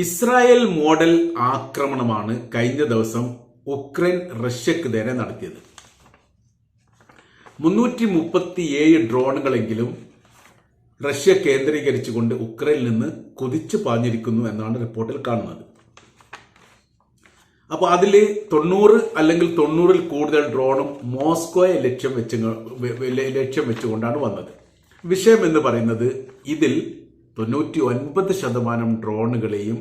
Israel model ആക്രമണമാണ് കഴിഞ്ഞ ദിവസം ഉക്രൈൻ റഷ്യക്ക് നേരെ നടത്തിയത്. മുന്നൂറ്റി മുപ്പത്തിയേഴ് ഡ്രോണുകളെങ്കിലും റഷ്യ കേന്ദ്രീകരിച്ചുകൊണ്ട് ഉക്രൈനിൽ നിന്ന് കുതിച്ചു പാഞ്ഞിരിക്കുന്നു എന്നാണ് റിപ്പോർട്ടിൽ കാണുന്നത്. അപ്പോൾ അതിൽ തൊണ്ണൂറ് അല്ലെങ്കിൽ തൊണ്ണൂറിൽ കൂടുതൽ ഡ്രോണും മോസ്കോയെ ലക്ഷ്യം വെച്ച് ലക്ഷ്യം വെച്ചുകൊണ്ടാണ് വന്നത്. വിഷയം എന്ന് പറയുന്നത് ഇതിൽ തൊണ്ണൂറ്റി ഒൻപത് ശതമാനം ഡ്രോണുകളെയും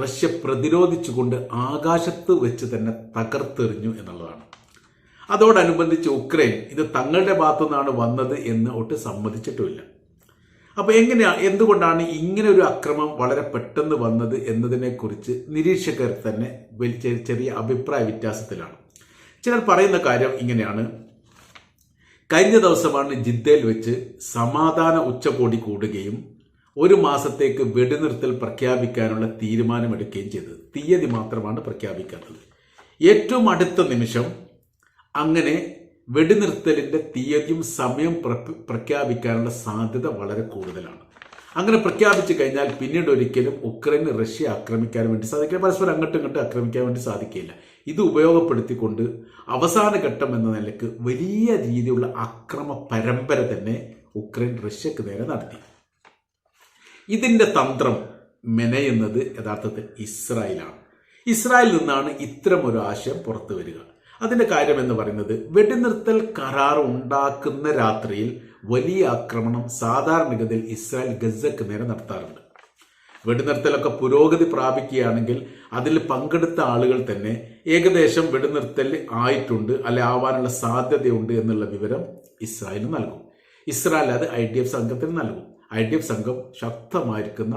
റഷ്യ പ്രതിരോധിച്ചുകൊണ്ട് ആകാശത്ത് വെച്ച് തന്നെ തകർത്തെറിഞ്ഞു എന്നുള്ളതാണ്. അതോടനുബന്ധിച്ച് ഉക്രൈൻ ഇത് തങ്ങളുടെ ഭാഗത്തു നിന്നാണ് വന്നത് എന്ന് ഒട്ട് സമ്മതിച്ചിട്ടുമില്ല. അപ്പോൾ എങ്ങനെയാ എന്തുകൊണ്ടാണ് ഇങ്ങനെ ഒരു അക്രമം വളരെ പെട്ടെന്ന് വന്നത് എന്നതിനെക്കുറിച്ച് നിരീക്ഷകർ തന്നെ ചെറിയ അഭിപ്രായ വ്യത്യാസത്തിലാണ്. ചിലർ പറയുന്ന കാര്യം ഇങ്ങനെയാണ്. കഴിഞ്ഞ ദിവസമാണ് ജിദ്ദയിൽ വെച്ച് സമാധാന ഉച്ചകോടി കൂടുകയും ഒരു മാസത്തേക്ക് വെടിനിർത്തൽ പ്രഖ്യാപിക്കാനുള്ള തീരുമാനമെടുക്കുകയും ചെയ്തത്. തീയതി മാത്രമാണ് പ്രഖ്യാപിക്കാത്തത്. ഏറ്റവും അടുത്ത നിമിഷം അങ്ങനെ വെടിനിർത്തലിന്റെ തീയതിയും സമയം പ്രഖ്യാപിക്കാനുള്ള സാധ്യത വളരെ കൂടുതലാണ്. അങ്ങനെ പ്രഖ്യാപിച്ചു കഴിഞ്ഞാൽ പിന്നീട് ഒരിക്കലും ഉക്രൈന് റഷ്യ ആക്രമിക്കാൻ വേണ്ടി സാധിക്കില്ല. പരസ്പരം അങ്ങോട്ടും ഇങ്ങോട്ടും ആക്രമിക്കാൻ വേണ്ടി സാധിക്കില്ല. ഇത് ഉപയോഗപ്പെടുത്തിക്കൊണ്ട് അവസാന ഘട്ടം എന്ന നിലയ്ക്ക് വലിയ രീതിയിലുള്ള അക്രമ പരമ്പര തന്നെ ഉക്രൈൻ റഷ്യക്ക് നേരെ നടത്തി. ഇതിന്റെ തന്ത്രം മെനയുന്നത് യഥാർത്ഥത്തിൽ ഇസ്രായേലാണ്. ഇസ്രായേലിൽ നിന്നാണ് ഇത്തരം ഒരു ആശയം പുറത്തു വരിക. അതിന്റെ കാര്യം എന്ന് പറയുന്നത് വെടിനിർത്തൽ കരാർ ഉണ്ടാക്കുന്ന രാത്രിയിൽ വലിയ ആക്രമണം സാധാരണഗതിയിൽ ഇസ്രായേൽ ഗസക്ക് നേരെ നടത്താറുണ്ട്. വെടിനിർത്തലൊക്കെ പുരോഗതി പ്രാപിക്കുകയാണെങ്കിൽ അതിൽ പങ്കെടുത്ത ആളുകൾ തന്നെ ഏകദേശം വെടിനിർത്തൽ ആയിട്ടുണ്ട് അല്ലെ ആവാനുള്ള സാധ്യതയുണ്ട് എന്നുള്ള വിവരം ഇസ്രായേലിന് നൽകും. ഇസ്രായേൽ അത് ഐ ഡി എഫ് സംഘത്തിന് നൽകും. ഐ ഡി എഫ് സംഘം ശക്തമായിരിക്കുന്ന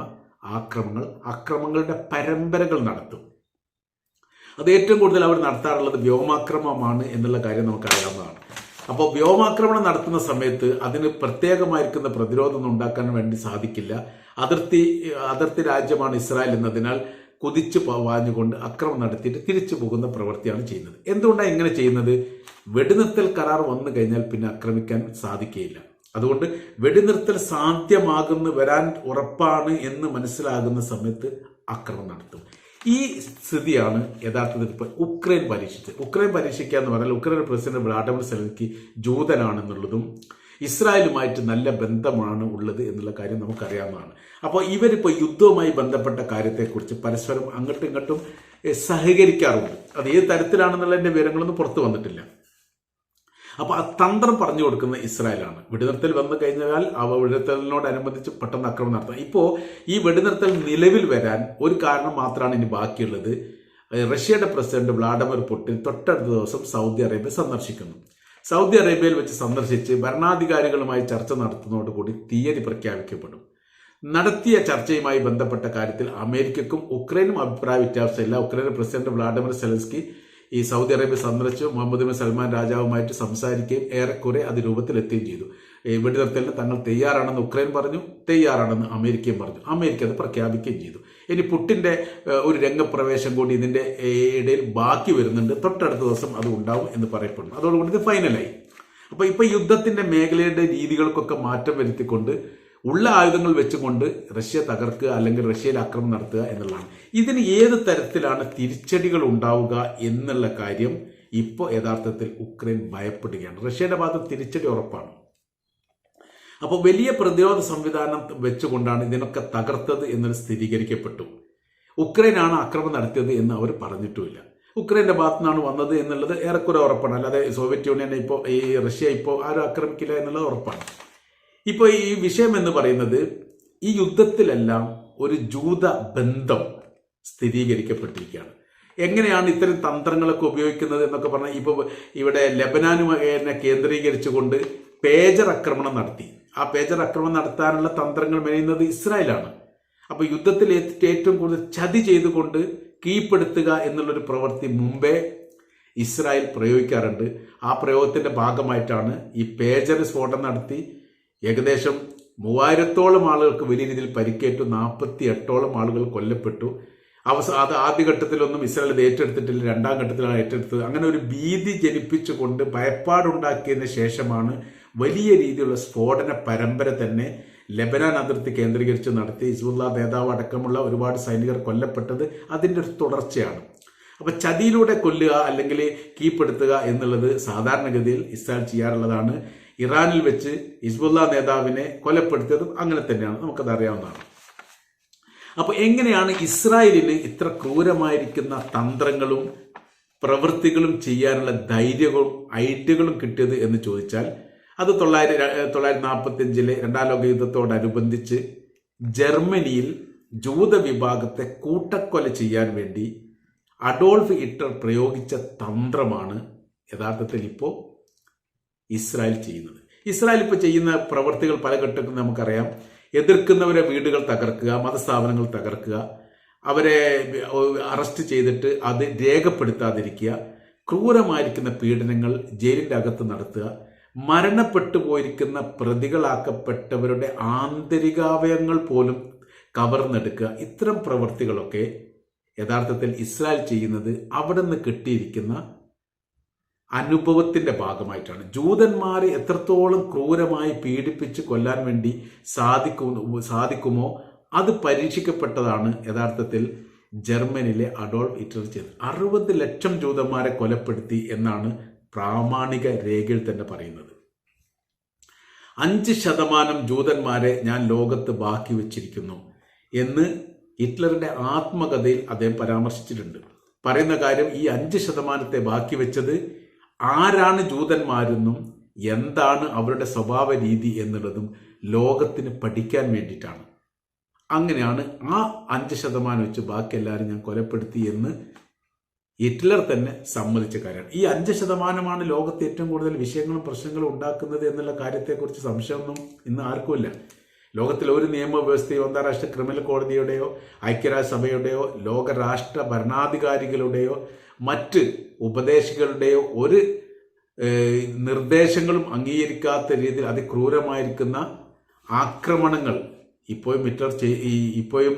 ആക്രമങ്ങൾ അക്രമങ്ങളുടെ പരമ്പരകൾ നടത്തും. അത് ഏറ്റവും കൂടുതൽ അവർ നടത്താറുള്ളത് വ്യോമാക്രമമാണ് എന്നുള്ള കാര്യം നമുക്കറിയാവുന്നതാണ്. അപ്പോൾ വ്യോമാക്രമണം നടത്തുന്ന സമയത്ത് അതിന് പ്രത്യേകമായിരിക്കുന്ന പ്രതിരോധം ഉണ്ടാക്കാൻ വേണ്ടി സാധിക്കില്ല. അതിർത്തി അതിർത്തി രാജ്യമാണ് ഇസ്രായേൽ എന്നതിനാൽ കുതിച്ചു വാഞ്ഞുകൊണ്ട് അക്രമം നടത്തിയിട്ട് തിരിച്ചു പോകുന്ന പ്രവൃത്തിയാണ് ചെയ്യുന്നത്. എന്തുകൊണ്ടാണ് ഇങ്ങനെ ചെയ്യുന്നത്? വെടിനിർത്തൽ കരാർ വന്നു കഴിഞ്ഞാൽ പിന്നെ ആക്രമിക്കാൻ സാധിക്കുകയില്ല. അതുകൊണ്ട് വെടിനിർത്തൽ സാധ്യമാകുന്നു വരാൻ ഉറപ്പാണ് എന്ന് മനസ്സിലാകുന്ന സമയത്ത് ആക്രമണം നടത്തും. ഈ സ്ഥിതിയാണ് യഥാർത്ഥത്തിൽ ഇപ്പോൾ ഉക്രൈൻ പരീക്ഷിച്ചത്. ഉക്രൈൻ പരീക്ഷിക്കുക എന്ന് പറഞ്ഞാൽ ഉക്രൈൻ പ്രസിഡന്റ് വ്ളാഡിമിർ സെലൻസ്കി ജൂതനാണെന്നുള്ളതും ഇസ്രായേലുമായിട്ട് നല്ല ബന്ധമാണ് ഉള്ളത് എന്നുള്ള കാര്യം നമുക്കറിയാവുന്നതാണ്. അപ്പോൾ ഇവരിപ്പോൾ യുദ്ധവുമായി ബന്ധപ്പെട്ട കാര്യത്തെക്കുറിച്ച് പരസ്പരം അങ്ങോട്ടും ഇങ്ങോട്ടും സഹകരിക്കാറുണ്ട്. അത് ഏത് തരത്തിലാണെന്നുള്ളതിന്റെ വിവരങ്ങളൊന്നും പുറത്തു വന്നിട്ടില്ല. അപ്പൊ ആ തന്ത്രം പറഞ്ഞു കൊടുക്കുന്ന ഇസ്രായേലാണ്. വെടിനിർത്തൽ വന്നു കഴിഞ്ഞാൽ അവ വെടിനിർത്തലിനോടനുബന്ധിച്ച് പെട്ടെന്ന് ആക്രമണം നടത്താം. ഇപ്പോൾ ഈ വെടിനിർത്തൽ നിലവിൽ വരാൻ ഒരു കാരണം മാത്രമാണ് ഇനി ബാക്കിയുള്ളത്. റഷ്യയുടെ പ്രസിഡന്റ് വ്ളാഡിമിർ പുട്ടിൻ തൊട്ടടുത്ത ദിവസം സൗദി അറേബ്യ സന്ദർശിക്കുന്നു. സൗദി അറേബ്യയിൽ വെച്ച് സന്ദർശിച്ച് ഭരണാധികാരികളുമായി ചർച്ച നടത്തുന്നതോടുകൂടി തീയതി പ്രഖ്യാപിക്കപ്പെടും. നടത്തിയ ചർച്ചയുമായി ബന്ധപ്പെട്ട കാര്യത്തിൽ അമേരിക്കക്കും ഉക്രൈനും അഭിപ്രായ വ്യത്യാസമില്ല. ഉക്രൈൻ പ്രസിഡന്റ് വ്ളാഡിമിർ സെലൻസ്കി ഈ സൗദി അറേബ്യ സന്ദർശിച്ചു മുഹമ്മദ് ബിൻ സൽമാൻ രാജാവുമായിട്ട് സംസാരിക്കുകയും ഏറെക്കുറെ അത് രൂപത്തിലെത്തുകയും ചെയ്തു. വെടിനിർത്തലിന് തങ്ങൾ തയ്യാറാണെന്ന് ഉക്രൈൻ പറഞ്ഞു തയ്യാറാണെന്ന് അമേരിക്കയും പറഞ്ഞു. അമേരിക്ക അത് പ്രഖ്യാപിക്കുകയും ചെയ്തു. ഇനി പുട്ടിന്റെ ഒരു രംഗപ്രവേശം കൂടി ഇതിന്റെ ഇടയിൽ ബാക്കി വരുന്നുണ്ട്. തൊട്ടടുത്ത ദിവസം അത് ഉണ്ടാവും എന്ന് പറയപ്പെടുന്നു. അതോടുകൂടി ഇത് ഫൈനലായി അപ്പൊ ഇപ്പൊ യുദ്ധത്തിന്റെ മേഖലയുടെ രീതികൾക്കൊക്കെ മാറ്റം വരുത്തിക്കൊണ്ട് ഉള്ള ആയുധങ്ങൾ വെച്ചുകൊണ്ട് റഷ്യ തകർക്കുക അല്ലെങ്കിൽ റഷ്യയിൽ ആക്രമണം നടത്തുക എന്നുള്ളതാണ്. ഇതിന് ഏത് തരത്തിലാണ് തിരിച്ചടികൾ ഉണ്ടാവുക എന്നുള്ള കാര്യം ഇപ്പോൾ യഥാർത്ഥത്തിൽ ഉക്രൈൻ ഭയപ്പെടുകയാണ്. റഷ്യയുടെ ഭാഗത്ത് തിരിച്ചടി ഉറപ്പാണ്. അപ്പോൾ വലിയ പ്രതിരോധ സംവിധാനം വെച്ചുകൊണ്ടാണ് ഇതിനൊക്കെ തകർത്തത് എന്നത് സ്ഥിരീകരിക്കപ്പെട്ടു. ഉക്രൈനാണ് ആക്രമണം നടത്തിയത് എന്ന് അവർ പറഞ്ഞിട്ടുമില്ല. ഉക്രൈന്റെ ഭാഗത്തു നിന്നാണ് വന്നത് എന്നുള്ളത് ഏറെക്കുറെ ഉറപ്പാണ്. അല്ലാതെ സോവിയറ്റ് യൂണിയനെ ഇപ്പോൾ ഈ റഷ്യ ഇപ്പോൾ ആരും ആക്രമിക്കില്ല എന്നുള്ളത് ഉറപ്പാണ്. ഇപ്പോൾ ഈ വിഷയം എന്ന് പറയുന്നത് ഈ യുദ്ധത്തിലെല്ലാം ഒരു ജൂത ബന്ധം സ്ഥിരീകരിക്കപ്പെട്ടിരിക്കുകയാണ്. എങ്ങനെയാണ് ഇത്തരം തന്ത്രങ്ങളൊക്കെ ഉപയോഗിക്കുന്നത് എന്നൊക്കെ പറഞ്ഞാൽ ഇപ്പോൾ ഇവിടെ ലബനാനുമാനെ കേന്ദ്രീകരിച്ചുകൊണ്ട് പേജർ ആക്രമണം നടത്തി. ആ പേജർ ആക്രമണം നടത്താനുള്ള തന്ത്രങ്ങൾ മെനയുന്നത് ഇസ്രായേലാണ്. അപ്പോൾ യുദ്ധത്തിൽ ഏറ്റ് ഏറ്റവും കൂടുതൽ ചതി ചെയ്തുകൊണ്ട് കീഴ്പ്പെടുത്തുക എന്നുള്ളൊരു പ്രവൃത്തി മുമ്പേ ഇസ്രായേൽ പ്രയോഗിക്കാറുണ്ട്. ആ പ്രയോഗത്തിന്റെ ഭാഗമായിട്ടാണ് ഈ പേജർ സ്ഫോടനം നടത്തി ഏകദേശം മൂവായിരത്തോളം ആളുകൾക്ക് വലിയ രീതിയിൽ പരിക്കേറ്റു നാൽപ്പത്തി എട്ടോളം ആളുകൾ കൊല്ലപ്പെട്ടു. അവസ അത് ആദ്യഘട്ടത്തിലൊന്നും ഇസ്രായേൽ ഇത് ഏറ്റെടുത്തിട്ടില്ല രണ്ടാം ഘട്ടത്തിലാണ് ഏറ്റെടുത്തത്. അങ്ങനെ ഒരു ഭീതി ജനിപ്പിച്ചുകൊണ്ട് ഭയപ്പാടുണ്ടാക്കിയതിന് ശേഷമാണ് വലിയ രീതിയിലുള്ള സ്ഫോടന പരമ്പര തന്നെ ലബനാൻ അതിർത്തി കേന്ദ്രീകരിച്ച് നടത്തി. ഹിസ്ബുല്ല നേതാവ് അടക്കമുള്ള ഒരുപാട് സൈനികർ കൊല്ലപ്പെട്ടത് അതിന്റെ ഒരു തുടർച്ചയാണ്. അപ്പൊ ചതിയിലൂടെ കൊല്ലുക അല്ലെങ്കിൽ കീപ്പെടുത്തുക എന്നുള്ളത് സാധാരണഗതിയിൽ ഇസ്രായേൽ ചെയ്യാറുള്ളതാണ്. ഇറാനിൽ വെച്ച് ഹിസ്ബുല്ല നേതാവിനെ കൊലപ്പെടുത്തിയതും അങ്ങനെ തന്നെയാണ്. നമുക്കത് അറിയാവുന്നതാണ്. അപ്പൊ എങ്ങനെയാണ് ഇസ്രായേലിന് ഇത്ര ക്രൂരമായിരിക്കുന്ന തന്ത്രങ്ങളും പ്രവൃത്തികളും ചെയ്യാനുള്ള ധൈര്യവും ഐഡിയകളും കിട്ടിയത് എന്ന് ചോദിച്ചാൽ അത് തൊള്ളായിരം തൊള്ളായിരത്തി നാൽപ്പത്തി അഞ്ചിലെ രണ്ടാം ലോക യുദ്ധത്തോടനുബന്ധിച്ച് ജർമ്മനിയിൽ ജൂത വിഭാഗത്തെ കൂട്ടക്കൊല ചെയ്യാൻ വേണ്ടി അഡോൾഫ് ഹിറ്റ്ലർ പ്രയോഗിച്ച തന്ത്രമാണ് യഥാർത്ഥത്തിൽ ഇപ്പോൾ ഇസ്രായേൽ ചെയ്യുന്നത്. ഇസ്രായേൽ ഇപ്പോൾ ചെയ്യുന്ന പ്രവർത്തികൾ പല ഘട്ടത്തിൽ നമുക്കറിയാം. എതിർക്കുന്നവരെ വീടുകൾ തകർക്കുക മതസ്ഥാപനങ്ങൾ തകർക്കുക അവരെ അറസ്റ്റ് ചെയ്തിട്ട് അത് രേഖപ്പെടുത്താതിരിക്കുക ക്രൂരമായിരിക്കുന്ന പീഡനങ്ങൾ ജയിലിന്റെ അകത്ത് നടത്തുക മരണപ്പെട്ടു പോയിരിക്കുന്ന പ്രതികളാക്കപ്പെട്ടവരുടെ ആന്തരികാവയങ്ങൾ പോലും കവർന്നെടുക്കുക ഇത്തരം പ്രവൃത്തികളൊക്കെ യഥാർത്ഥത്തിൽ ഇസ്രായേൽ ചെയ്യുന്നത് അവിടെ നിന്ന് കിട്ടിയിരിക്കുന്ന അനുഭവത്തിന്റെ ഭാഗമായിട്ടാണ്. ജൂതന്മാരെ എത്രത്തോളം ക്രൂരമായി പീഡിപ്പിച്ച് കൊല്ലാൻ വേണ്ടി സാധിക്കും സാധിക്കുമോ അത് പരീക്ഷിക്കപ്പെട്ടതാണ് യഥാർത്ഥത്തിൽ ജർമ്മനിയിലെ അഡോൾഫ് ഹിറ്റ്ലർ ചെയ്തത്. അറുപത് ലക്ഷം ജൂതന്മാരെ കൊലപ്പെടുത്തി എന്നാണ് പ്രാമാണിക രേഖയിൽ തന്നെ പറയുന്നത്. അഞ്ച് ശതമാനം ജൂതന്മാരെ ഞാൻ ലോകത്ത് ബാക്കി വച്ചിരിക്കുന്നു എന്ന് ഹിറ്റ്ലറിന്റെ ആത്മകഥയിൽ അദ്ദേഹം പരാമർശിച്ചിട്ടുണ്ട്. പറയുന്ന കാര്യം ഈ അഞ്ച് ശതമാനത്തെ ബാക്കി വെച്ചത് ആരാണ് ജൂതന്മാരെന്നും എന്താണ് അവരുടെ സ്വഭാവ രീതി എന്നുള്ളതും ലോകത്തിന് പഠിക്കാൻ വേണ്ടിയിട്ടാണ്. അങ്ങനെയാണ് ആ അഞ്ച് ശതമാനം വെച്ച് ബാക്കി എല്ലാവരും ഞാൻ കൊലപ്പെടുത്തി എന്ന് ഹിറ്റ്ലർ തന്നെ സമ്മതിച്ച കാര്യമാണ്. ഈ അഞ്ച് ശതമാനമാണ് ലോകത്ത് ഏറ്റവും കൂടുതൽ വിഷയങ്ങളും പ്രശ്നങ്ങളും ഉണ്ടാക്കുന്നത് എന്നുള്ള കാര്യത്തെക്കുറിച്ച് സംശയമൊന്നും ഇന്ന് ആർക്കുമില്ല ലോകത്തിൽ ഒരു നിയമവ്യവസ്ഥയോ അന്താരാഷ്ട്ര ക്രിമിനൽ കോടതിയുടെയോ ഐക്യരാഷ്ട്രസഭയുടെയോ ലോകരാഷ്ട്ര ഭരണാധികാരികളുടെയോ മറ്റ് ഉപദേശികളുടെയോ ഒരു നിർദ്ദേശങ്ങളും അംഗീകരിക്കാത്ത രീതിയിൽ അതിക്രൂരമായിരിക്കുന്ന ആക്രമണങ്ങൾ ഇപ്പോഴും ഹിറ്റ്ലർ ഇപ്പോഴും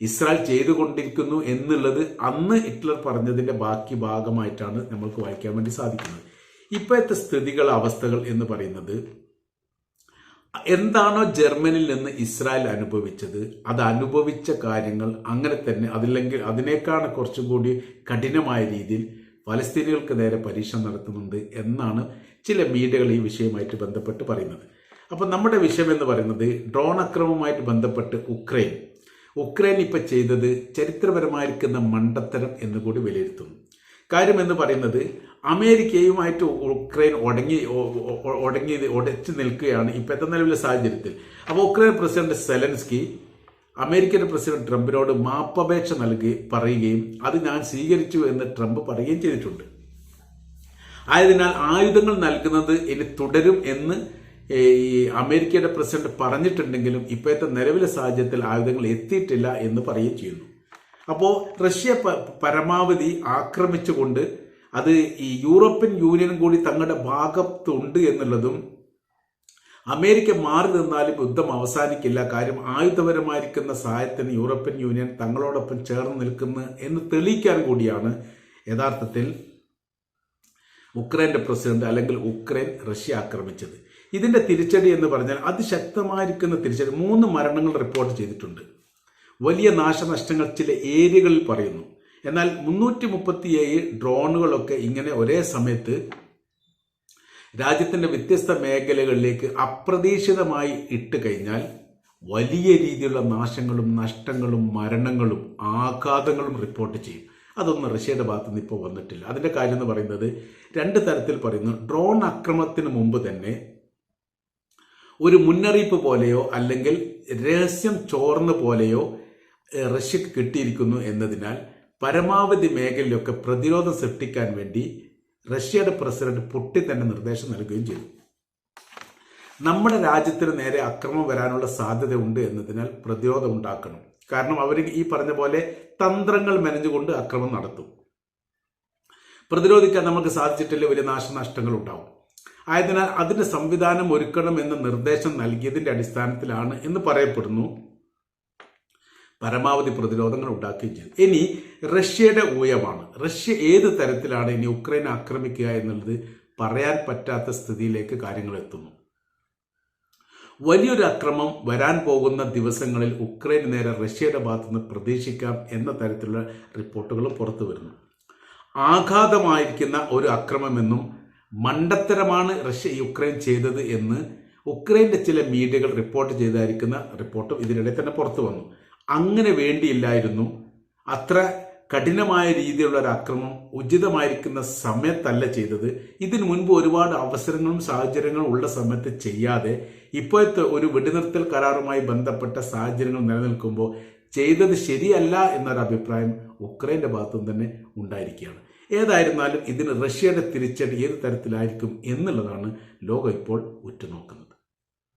ഇസ്രായേൽ ചെയ്തുകൊണ്ടിരിക്കുന്നു എന്നുള്ളത് അന്ന് ഹിറ്റ്ലർ പറഞ്ഞതിന്റെ ബാക്കി ഭാഗമായിട്ടാണ് നമ്മൾക്ക് വായിക്കാൻ വേണ്ടി സാധിക്കുന്നത്. ഇപ്പോഴത്തെ സ്ഥിതികൾ അവസ്ഥകൾ എന്ന് പറയുന്നത് എന്താണോ ജർമ്മനിൽ നിന്ന് ഇസ്രായേൽ അനുഭവിച്ചത് അത് അനുഭവിച്ച കാര്യങ്ങൾ അങ്ങനെ തന്നെ അതില്ലെങ്കിൽ അതിനേക്കാൾ കുറച്ചും കൂടി കഠിനമായ രീതിയിൽ ഫലസ്തീനികൾക്ക് നേരെ പരീക്ഷ നടത്തുന്നുണ്ട് എന്നാണ് ചില മീഡിയകൾ ഈ വിഷയമായിട്ട് ബന്ധപ്പെട്ട് പറയുന്നത്. അപ്പോൾ നമ്മുടെ വിഷയം എന്ന് പറയുന്നത് ഡ്രോൺ അക്രമവുമായിട്ട് ബന്ധപ്പെട്ട് ഉക്രൈൻ. ഉക്രൈൻ ഇപ്പം ചെയ്തത് ചരിത്രപരമായിരിക്കുന്ന മണ്ടത്തരം എന്ന് കൂടി വിലയിരുത്തുന്നു. കാര്യം എന്ന് പറയുന്നത് അമേരിക്കയുമായിട്ട് ഉക്രൈൻ ഒടങ്ങി ഒടങ്ങി ഒടച്ചു നിൽക്കുകയാണ് ഇപ്പോഴത്തെ നിലവിലെ സാഹചര്യത്തിൽ. അപ്പോൾ Ukraine president Zelensky American president ട്രംപിനോട് മാപ്പപേക്ഷ നൽകി പറയുകയും അത് ഞാൻ സ്വീകരിച്ചു എന്ന് ട്രംപ് പറയുകയും ചെയ്തിട്ടുണ്ട്. ആയതിനാൽ ആയുധങ്ങൾ നൽകുന്നത് ഇനി തുടരും എന്ന് ഈ അമേരിക്കയുടെ പ്രസിഡന്റ് പറഞ്ഞിട്ടുണ്ടെങ്കിലും ഇപ്പോഴത്തെ നിലവിലെ സാഹചര്യത്തിൽ ആയുധങ്ങൾ എത്തിയിട്ടില്ല എന്ന് പറയുകയും ചെയ്യുന്നു. അപ്പോൾ റഷ്യ പരമാവധി ആക്രമിച്ചുകൊണ്ട് അത് ഈ യൂറോപ്യൻ യൂണിയനും കൂടി തങ്ങളുടെ ഭാഗത്തുണ്ട് എന്നുള്ളതും അമേരിക്ക മാറി നിന്നാലും യുദ്ധം അവസാനിക്കില്ല. കാര്യം ആയുധപരമായിരിക്കുന്ന സഹായത്തിന് യൂറോപ്യൻ യൂണിയൻ തങ്ങളോടൊപ്പം ചേർന്ന് നിൽക്കുന്നു എന്ന് തെളിയിക്കാൻ കൂടിയാണ്. യഥാർത്ഥത്തിൽ ഉക്രൈന്റെ പ്രസിഡന്റ് അല്ലെങ്കിൽ ഉക്രൈൻ റഷ്യ ആക്രമിച്ചത്. ഇതിന്റെ തിരിച്ചടി എന്ന് പറഞ്ഞാൽ അതിശക്തമായിരിക്കുന്ന തിരിച്ചടി. മൂന്ന് മരണങ്ങൾ റിപ്പോർട്ട് ചെയ്തിട്ടുണ്ട്. വലിയ നാശനഷ്ടങ്ങൾ ചില ഏരിയകളിൽ പറയുന്നു. എന്നാൽ മുന്നൂറ്റി മുപ്പത്തിയേഴ് ഡ്രോണുകളൊക്കെ ഇങ്ങനെ ഒരേ സമയത്ത് രാജ്യത്തിന്റെ വ്യത്യസ്ത മേഖലകളിലേക്ക് അപ്രതീക്ഷിതമായി ഇട്ട് കഴിഞ്ഞാൽ വലിയ രീതിയിലുള്ള നാശങ്ങളും നഷ്ടങ്ങളും മരണങ്ങളും ആഘാതങ്ങളും റിപ്പോർട്ട് ചെയ്യും. അതൊന്നും റഷ്യയുടെ ഭാഗത്തു നിന്ന് ഇപ്പോൾ വന്നിട്ടില്ല. അതിന്റെ കാര്യം എന്ന് പറയുന്നത് രണ്ട് തരത്തിൽ പറയുന്നു. ഡ്രോൺ അക്രമത്തിന് മുമ്പ് തന്നെ ഒരു മുന്നറിയിപ്പ് പോലെയോ അല്ലെങ്കിൽ രഹസ്യം ചോർന്ന പോലെയോ റഷ്യക്ക് കിട്ടിയിരിക്കുന്നു എന്നതിനാൽ പരമാവധി മേഖലയിലൊക്കെ പ്രതിരോധം സൃഷ്ടിക്കാൻ വേണ്ടി റഷ്യയുടെ പ്രസിഡന്റ് പുട്ടിൻ തന്നെ നിർദ്ദേശം നൽകുകയും ചെയ്തു. നമ്മുടെ രാജ്യത്തിന് നേരെ അക്രമം വരാനുള്ള സാധ്യത ഉണ്ട് എന്നതിനാൽ പ്രതിരോധം ഉണ്ടാക്കണം. കാരണം അവർ ഈ പറഞ്ഞ പോലെ തന്ത്രങ്ങൾ മെനഞ്ഞുകൊണ്ട് അക്രമം നടത്തും. പ്രതിരോധിക്കാൻ നമുക്ക് സാധിച്ചിട്ടില്ല വലിയ നാശനഷ്ടങ്ങൾ ഉണ്ടാവും. ആയതിനാൽ അതിന്റെ സംവിധാനം ഒരുക്കണം എന്ന നിർദ്ദേശം നൽകിയതിന്റെ അടിസ്ഥാനത്തിലാണ് എന്ന് പറയപ്പെടുന്നു പരമാവധി പ്രതിരോധങ്ങൾ ഉണ്ടാക്കുകയും ചെയ്തു. ഇനി റഷ്യയുടെ ഊയമാണ്. റഷ്യ ഏത് തരത്തിലാണ് ഇനി ഉക്രൈൻ ആക്രമിക്കുക എന്നുള്ളത് പറയാൻ പറ്റാത്ത സ്ഥിതിയിലേക്ക് കാര്യങ്ങൾ എത്തുന്നു. വലിയൊരു അക്രമം വരാൻ പോകുന്ന ദിവസങ്ങളിൽ ഉക്രൈന് നേരെ റഷ്യയുടെ ഭാഗത്തുനിന്ന് പ്രതീക്ഷിക്കാം എന്ന തരത്തിലുള്ള റിപ്പോർട്ടുകൾ പുറത്തു വരുന്നു. ആഘാതമായിരിക്കുന്ന ഒരു അക്രമമെന്നും മണ്ടത്തരമാണ് റഷ്യ യുക്രൈൻ ചെയ്തത് എന്ന് ഉക്രൈന്റെ ചില മീഡിയകൾ റിപ്പോർട്ട് ചെയ്തായിരിക്കുന്ന റിപ്പോർട്ടും ഇതിനിടെ തന്നെ പുറത്തു വന്നു. അങ്ങനെ വേണ്ടിയില്ലായിരുന്നു. അത്ര കഠിനമായ രീതിയിലുള്ള ഒരു അക്രമം ഉചിതമായിരിക്കുന്ന സമയത്തല്ല ചെയ്തത്. ഇതിനു മുൻപ് ഒരുപാട് അവസരങ്ങളും സാഹചര്യങ്ങളും ഉള്ള സമയത്ത് ചെയ്യാതെ ഇപ്പോഴത്തെ ഒരു വെടിനിർത്തൽ കരാറുമായി ബന്ധപ്പെട്ട സാഹചര്യങ്ങൾ നിലനിൽക്കുമ്പോൾ ചെയ്തത് ശരിയല്ല എന്നൊരു അഭിപ്രായം ഉക്രൈന്റെ ഭാഗത്തുനിന്ന് തന്നെ ഉണ്ടായിരിക്കുകയാണ്. ഏതായിരുന്നാലും ഇതിന് റഷ്യയുടെ തിരിച്ചടി ഏത് തരത്തിലായിരിക്കും എന്നുള്ളതാണ് ലോകം ഇപ്പോൾ ഉറ്റുനോക്കുന്നത്.